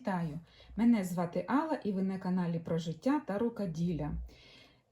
Вітаю! Мене звати Алла і ви на каналі про життя та рукоділля.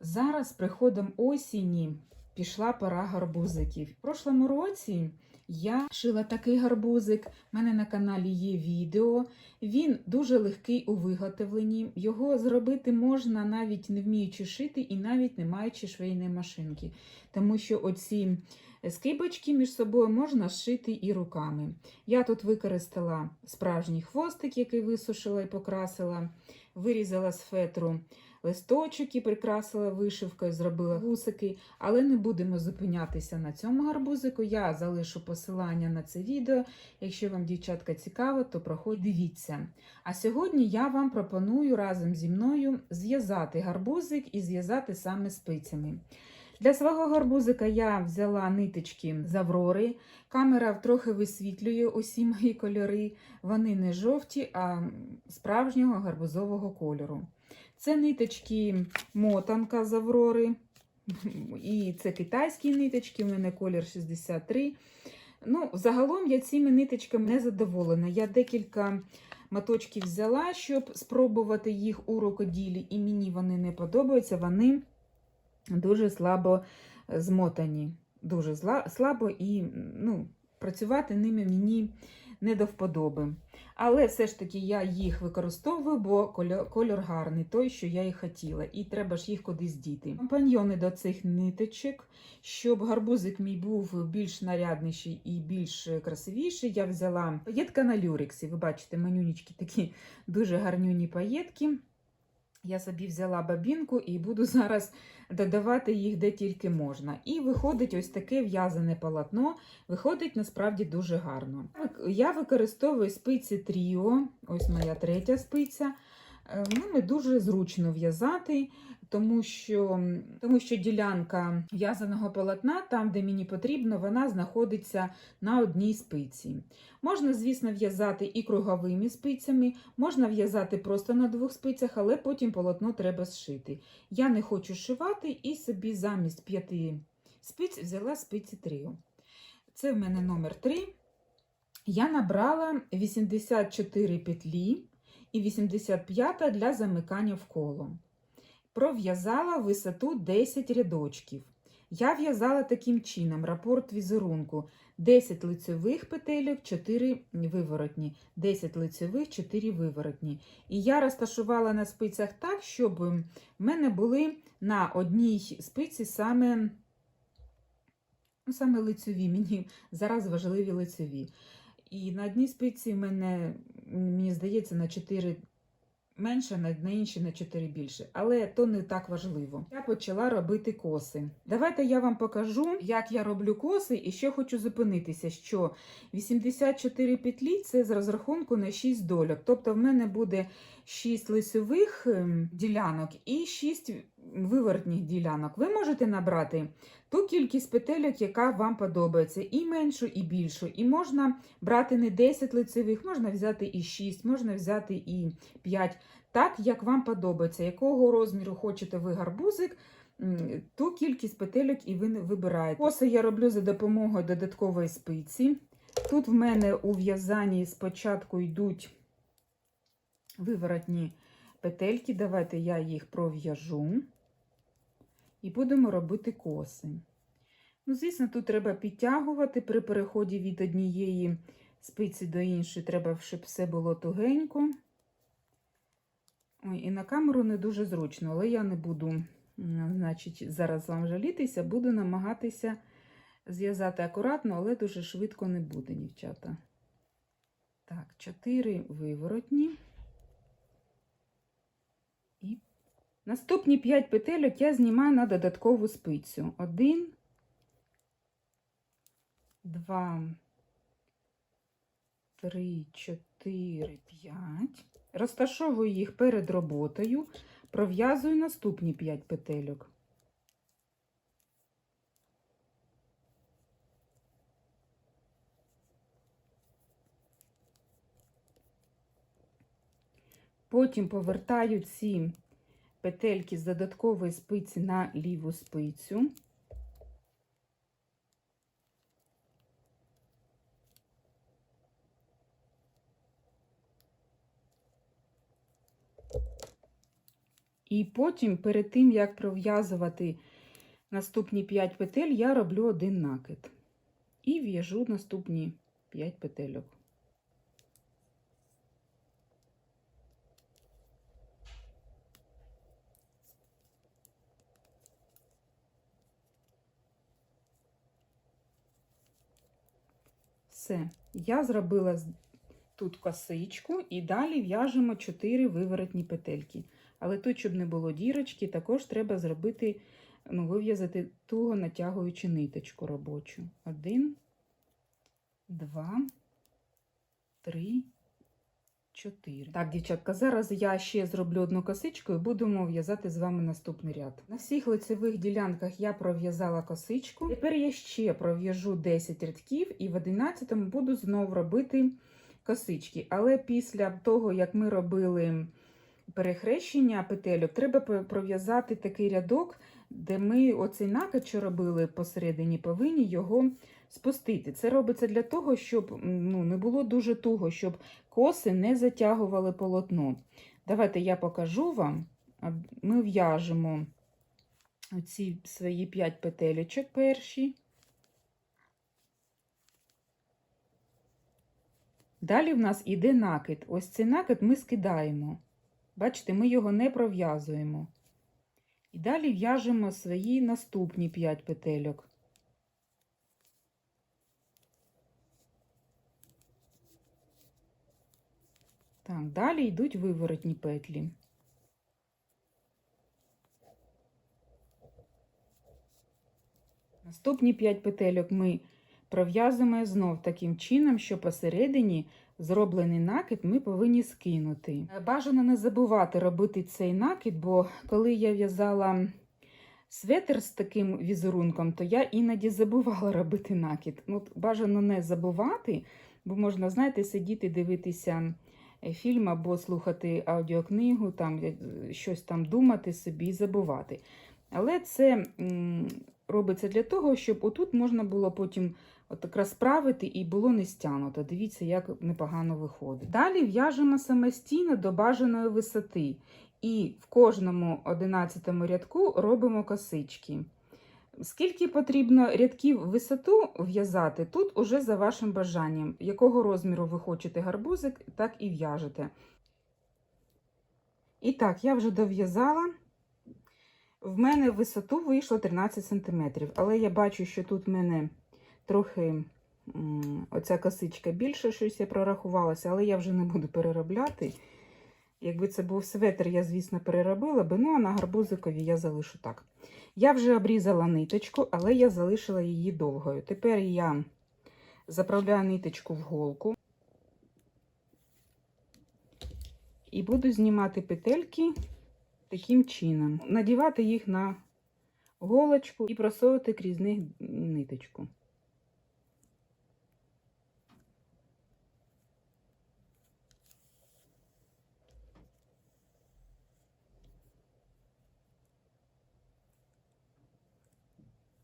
Зараз з приходом осені пішла пора гарбузиків. В прошлому році я шила такий гарбузик. У мене на каналі є відео. Він дуже легкий у виготовленні. Його зробити можна навіть не вміючи шити і навіть не маючи швейної машинки. Тому що оці скибочки між собою можна зшити і руками. Я тут використала справжній хвостик, який висушила і покрасила, вирізала з фетру листочок і прикрасила вишивкою, зробила гусики. Але не будемо зупинятися на цьому гарбузику. Я залишу посилання на це відео. Якщо вам, дівчатка, цікаво, то проходь дивіться. А сьогодні я вам пропоную разом зі мною зв'язати гарбузик і зв'язати саме спицями. Для свого гарбузика я взяла ниточки з Аврори. Камера трохи висвітлює усі мої кольори. Вони не жовті, а справжнього гарбузового кольору. Це ниточки мотанка з Аврори. І це китайські ниточки, у мене колір 63. Ну, Загалом я цими ниточками не задоволена. Я декілька моточків взяла, щоб спробувати їх у рукоділі, і мені вони не подобаються. Вони дуже слабо змотані. Дуже слабо і ну, працювати ними мені не до вподоби. Але все ж таки я їх використовую, бо кольор гарний, той, що я і хотіла, і треба ж їх кудись діти. Компаньйони до цих ниточок, щоб гарбузик мій був більш нарядніший і більш красивіший, я взяла паєтка на люрексі. Ви бачите, манюнічки такі дуже гарнюні паєтки. Я собі взяла бабінку і буду зараз додавати їх де тільки можна. І виходить ось таке в'язане полотно, виходить насправді дуже гарно. Я використовую спиці Тріо, ось моя третя спиця. Ними дуже зручно в'язати, тому що тому що ділянка в'язаного полотна, там, де мені потрібно, вона знаходиться на одній спиці. Можна, звісно, в'язати і круговими спицями, можна в'язати просто на двох спицях, але потім полотно треба зшити. Я не хочу шивати і собі замість п'яти спиць взяла спиці тріо. Це в мене номер 3. Я набрала 84 петлі і 85 для замикання в коло. Пров'язала висоту 10 рядочків. Я в'язала таким чином рапорт візерунку: 10 лицевих петельок, 4 виворотні, 10 лицевих, 4 виворотні. І я розташувала на спицях так, щоб в мене були на одній спиці саме ну, саме лицеві, мені зараз важливі лицеві. І на одній спиці в мене, мені здається, на 4 менше, на інші на 4 більше. Але то не так важливо. Я почала робити коси. Давайте я вам покажу, як я роблю коси, і ще хочу зупинитися, що 84 петлі це з розрахунку на 6 дольок. Тобто в мене буде 6 лицевих ем, ділянок і 6 вивертніх ділянок. Ви можете набрати ту кількість петельок, яка вам подобається, і меншу, і більшу. І можна брати не 10 лицевих, можна взяти і 6, можна взяти і 5. Так, як вам подобається, якого розміру хочете ви гарбузик, ту кількість петельок і ви вибираєте. Коси я роблю за допомогою додаткової спиці. Тут в мене у в'язанні спочатку йдуть виворотні петельки. Давайте я їх пров'яжу і будемо робити коси. Ну, Звісно, тут треба підтягувати при переході від однієї спиці до іншої, треба, щоб все було тугенько. Ой, І на камеру не дуже зручно, але я не буду, значить, зараз вам жалітися, буду намагатися зв'язати акуратно, але дуже швидко не буде, дівчата. Так, чотири виворотні. І наступні 5 петельок я знімаю на додаткову спицю. Один, два, три, чотири, п'ять. Розташовую їх перед роботою, пров'язую наступні 5 петельок. Потім повертаю ці петельки з додаткової спиці на ліву спицю. І потім, перед тим, як пров'язувати наступні 5 петель, я роблю один накид і в'яжу наступні 5 петельок. Все, я зробила тут косичку і далі в'яжемо 4 виворотні петельки. Але тут, щоб не було дірочки, також треба зробити, ну, вив'язати туго натягуючи ниточку робочу. Один, два, три, чотири. Так, дівчатка, зараз я ще зроблю одну косичку і будемо в'язати з вами наступний ряд. На всіх лицевих ділянках я пров'язала косичку. Тепер я ще пров'яжу 10 рядків і в 11 буду знову робити косички. Але після того, як ми робили перехрещення петельок, треба пров'язати такий рядок, де ми оцей накид, що робили посередині, повинні його спустити. Це робиться для того, щоб ну, не було дуже туго, щоб коси не затягували полотно. Давайте я покажу вам. Ми в'яжемо ці свої 5 петелечок перші. Далі в нас іде накид. Ось цей накид ми скидаємо. Бачите, ми його не пров'язуємо. І далі в'яжемо свої наступні 5 петельок. Так, далі йдуть виворотні петлі. Наступні 5 петельок ми пров'язуємо знов таким чином, що посередині зроблений накид ми повинні скинути. Е, Бажано не забувати робити цей накид, бо коли я в'язала светр з таким візерунком, то я іноді забувала робити накид. Ну, бажано не забувати, бо можна, знаєте, сидіти, дивитися фільм або слухати аудіокнигу, там е, щось там думати собі і забувати. Але це робиться для того, щоб отут можна було потім от розправити і було не стягнуто. Дивіться, як непогано виходить. Далі в'яжемо самостійно до бажаної висоти. І в кожному 11 рядку робимо косички. Скільки потрібно рядків висоту в'язати, тут уже за вашим бажанням. Якого розміру ви хочете гарбузик, так і в'яжете. І так, я вже дов'язала. В мене висоту вийшло 13 см, але я бачу, що тут в мене трохи оця косичка більше, щось я прорахувалася, але я вже не буду переробляти. Якби це був светр, я, звісно, переробила би, ну а на гарбузикові я залишу так. Я вже обрізала ниточку, але я залишила її довгою. Тепер я заправляю ниточку в голку і буду знімати петельки таким чином. Надівати їх на голочку і просовувати крізь них ниточку.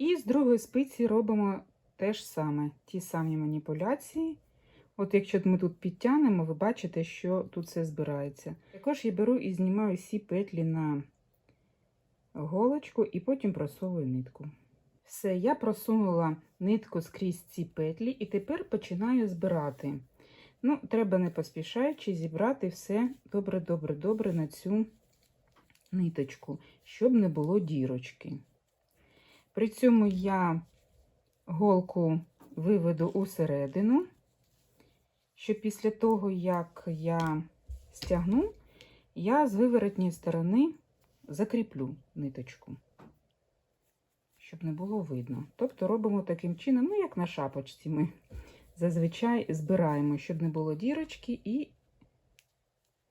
І з другої спиці робимо те ж саме, ті самі маніпуляції. От якщо ми тут підтягнемо, ви бачите, що тут все збирається. Також я беру і знімаю всі петлі на голочку і потім просовую нитку. Все, я просунула нитку скрізь ці петлі і тепер починаю збирати. Ну, треба не поспішаючи зібрати все добре-добре-добре на цю ниточку, щоб не було дірочки. При цьому я голку виведу усередину, щоб після того, як я стягну, я з виворотньої сторони закріплю ниточку, щоб не було видно. Тобто робимо таким чином, ну, як на шапочці, ми зазвичай збираємо, щоб не було дірочки, і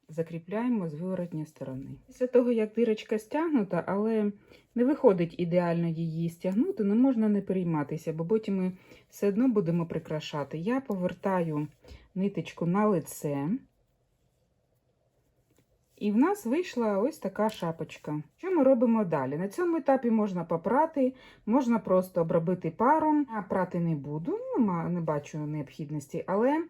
закріпляємо з виворотньої сторони. Після того, як дирочка стягнута, але не виходить ідеально її стягнути, не можна не перейматися, бо потім ми все одно будемо прикрашати. Я повертаю ниточку на лице. І в нас вийшла ось така шапочка. Що ми робимо далі? На цьому етапі можна попрати, можна просто обробити паром. Я прати не буду, не бачу необхідності, але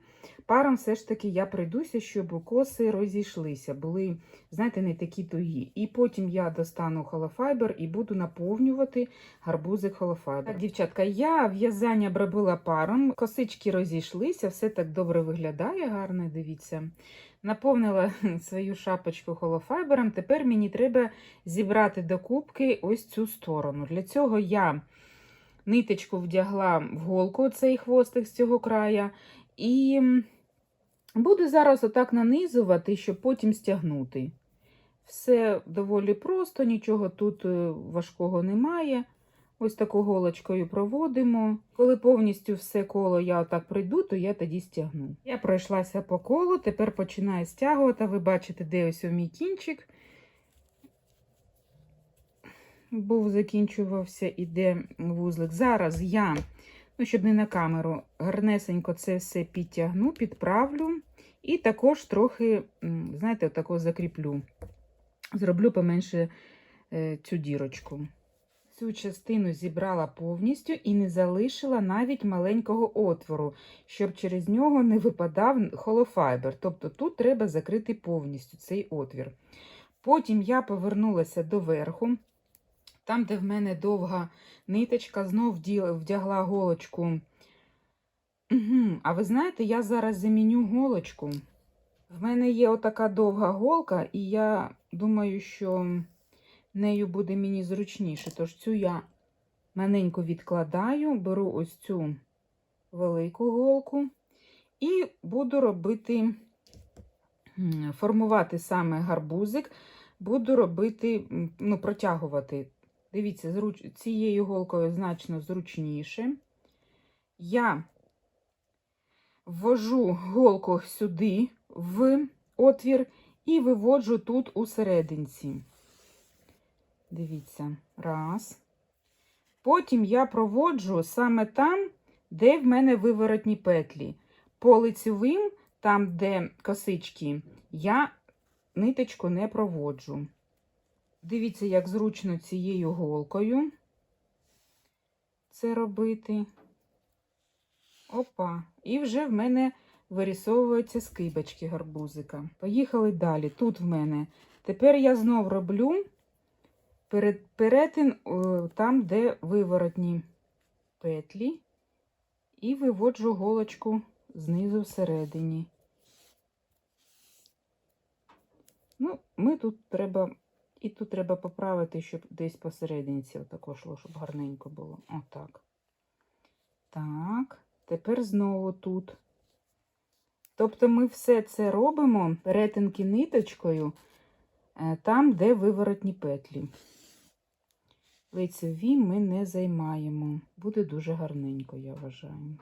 паром все ж таки я прийдуся, щоб коси розійшлися, були, знаєте, не такі тугі. І потім я достану холофайбер і буду наповнювати гарбузик холофайбер. Дівчатка, я в'язання обробила паром, косички розійшлися, все так добре виглядає, гарно, дивіться. Наповнила свою шапочку холофайбером. Тепер мені треба зібрати до кубки ось цю сторону. Для цього я ниточку вдягла в голку цей хвостик з цього края. І буду зараз отак нанизувати, щоб потім стягнути. Все доволі просто, нічого тут е, важкого немає. Ось таку голочкою проводимо. Коли повністю все коло я отак прийду, то я тоді стягну. Я пройшлася по колу, тепер починаю стягувати. Ви бачите, де ось мій кінчик. Був закінчувався, іде вузлик. Зараз я, ну, щоб не на камеру, гарнесенько це все підтягну, підправлю. І також трохи, знаєте, отако закріплю. Зроблю поменше е, цю дірочку. Цю частину зібрала повністю і не залишила навіть маленького отвору, щоб через нього не випадав холофайбер. Тобто тут треба закрити повністю цей отвір. Потім я повернулася до верху, там, де в мене довга ниточка, знов вдягла голочку. Угу. А ви знаєте, я зараз заміню голочку. В мене є отака довга голка, і я думаю, що нею буде мені зручніше. Тож цю я маленько відкладаю, беру ось цю велику голку і буду робити, формувати саме гарбузик, буду робити, ну, протягувати. Дивіться, зруч... цією голкою значно зручніше. Я ввожу голку сюди, в отвір, і виводжу тут у серединці. Дивіться, раз. Потім я проводжу саме там, де в мене виворотні петлі. По лицевим, там, де косички, я ниточку не проводжу. Дивіться, як зручно цією голкою це робити. Опа. І вже в мене вирісовуються скибочки гарбузика. Поїхали далі. Тут в мене. Тепер я знов роблю перетин там, де виворотні петлі, і виводжу голочку знизу всередині. Ну, ми тут треба, і тут треба поправити, щоб десь посерединці йшло, щоб гарненько було. Отак. Так, тепер знову тут. Тобто ми все це робимо перетинки ниточкою е, там, де виворотні петлі. Лицеві ми не займаємо. Буде дуже гарненько, я вважаю.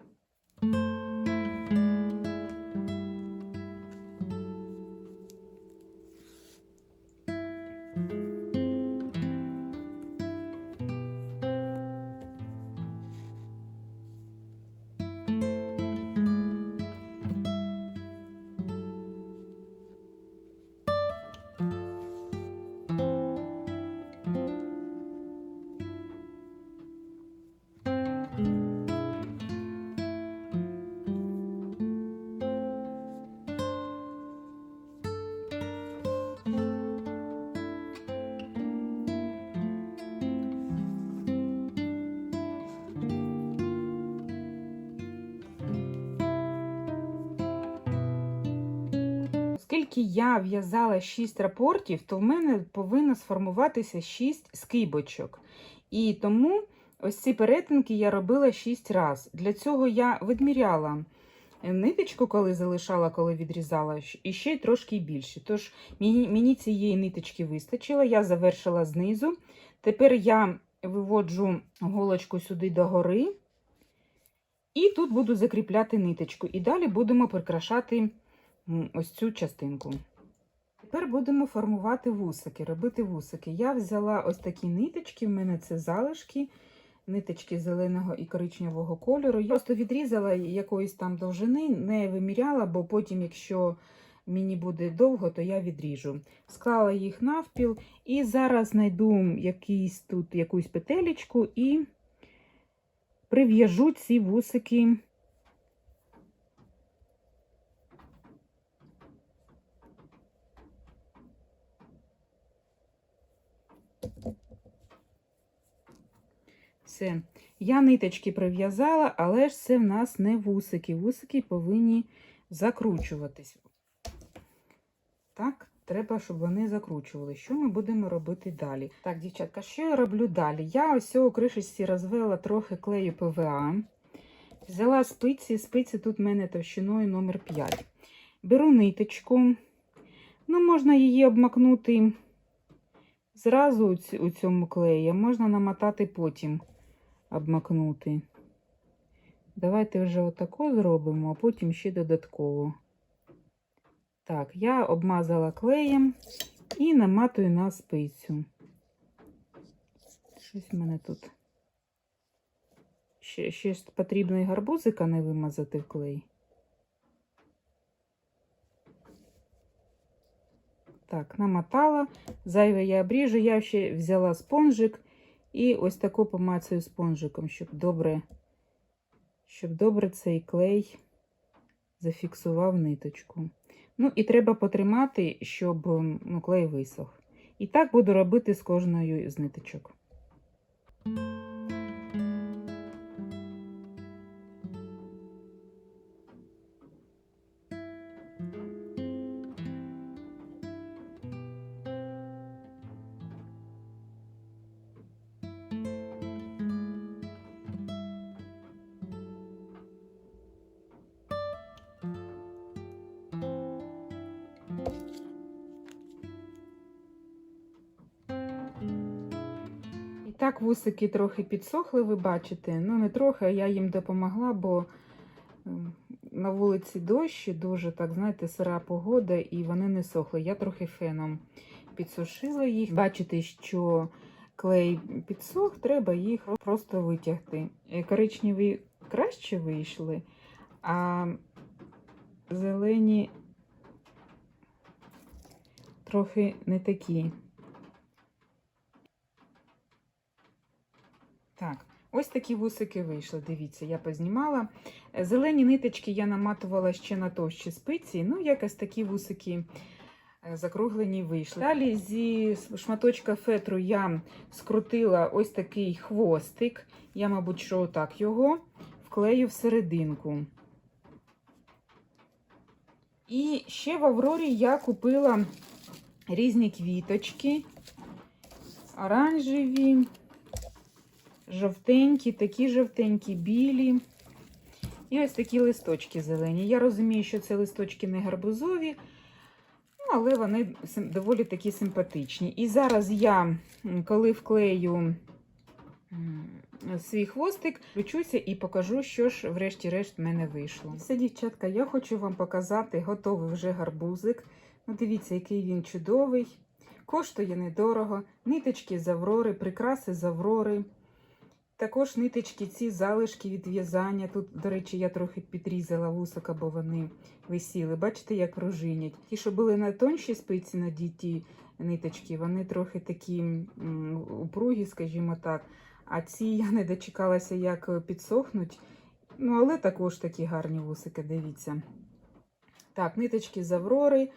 Оскільки я в'язала 6 рапортів, то в мене повинно сформуватися 6 скибочок. І тому ось ці перетинки я робила 6 разів. Для цього я відміряла ниточку, коли залишала, коли відрізала, і ще й трошки більше. Тож мені, цієї ниточки вистачило, я завершила знизу. Тепер я виводжу голочку сюди догори. І тут буду закріпляти ниточку. І далі будемо прикрашати ось цю частинку. Тепер будемо формувати вусики, робити вусики. Я взяла ось такі ниточки, в мене це залишки, ниточки зеленого і коричневого кольору. Я просто відрізала якоїсь там довжини, не виміряла, бо потім, якщо мені буде довго, то я відріжу. Склала їх навпіл і зараз знайду якийсь тут якусь петелечку і прив'яжу ці вусики Все. Я ниточки прив'язала, але ж це в нас не вусики. Вусики повинні закручуватись. Так, треба, щоб вони закручували. Що ми будемо робити далі? Так, дівчатка, що я роблю далі? Я ось у кришечці розвела трохи клею ПВА. Взяла спиці, спиці тут в мене товщиною номер 5. Беру ниточку. Ну, можна її обмакнути зразу у цьому клеї, можна намотати потім обмакнути. Давайте вже отако зробимо, а потім ще додатково. Так, я обмазала клеєм і наматую на спицю. Щось в мене тут. Ще, ще потрібно і гарбузика не вимазати в клей. Так, намотала. Зайве я обріжу. Я ще взяла спонжик і ось таку помацаю спонжиком, щоб добре, щоб добре цей клей зафіксував ниточку. Ну, і треба потримати, щоб ну, клей висох. І так буду робити з кожною з ниточок. Так вусики трохи підсохли, ви бачите. Ну, не трохи, а я їм допомогла, бо ем, на вулиці дощ, дуже, так, знаєте, сира погода, і вони не сохли. Я трохи феном підсушила їх. Бачите, що клей підсох, треба їх просто витягти. Е, Коричневі краще вийшли, а зелені трохи не такі. Так, ось такі вусики вийшли. Дивіться, я познімала. Е, Зелені ниточки я наматувала ще на товщі спиці. Ну, якось такі вусики е, закруглені вийшли. Далі зі шматочка фетру я скрутила ось такий хвостик. Я, мабуть, що отак його вклею всерединку. І ще в Аврорі я купила різні квіточки, оранжеві жовтенькі, такі жовтенькі, білі. І ось такі листочки зелені. Я розумію, що це листочки не гарбузові, але вони доволі такі симпатичні. І зараз я, коли вклею свій хвостик, включуся і покажу, що ж, врешті-решт, в мене вийшло. Все, дівчатка, я хочу вам показати готовий вже гарбузик. Ну, дивіться, який він чудовий. Коштує недорого. Ниточки з аврори, прикраси з аврори. Також ниточки, ці залишки від в'язання. Тут, до речі, я трохи підрізала вусика, бо вони висіли. Бачите, як пружинять. Ті, що були на тонші спиці надіті ниточки, вони трохи такі упругі, скажімо так. А ці я не дочекалася, як підсохнуть. Ну, але також такі гарні вусики, дивіться. Так, ниточки з аврори,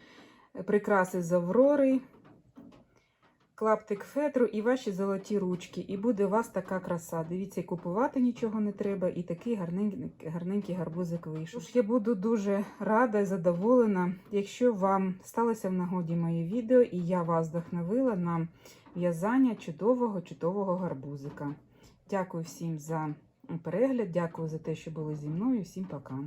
прикраси з аврори клаптик фетру і ваші золоті ручки, і буде у вас така краса. Дивіться, купувати нічого не треба, і такий гарненький гарненький гарбузик вийшов. Я буду дуже рада і задоволена, якщо вам сталося в нагоді моє відео, і я вас вдохновила на в'язання чудового-чудового гарбузика. Дякую всім за перегляд, дякую за те, що були зі мною. Всім пока!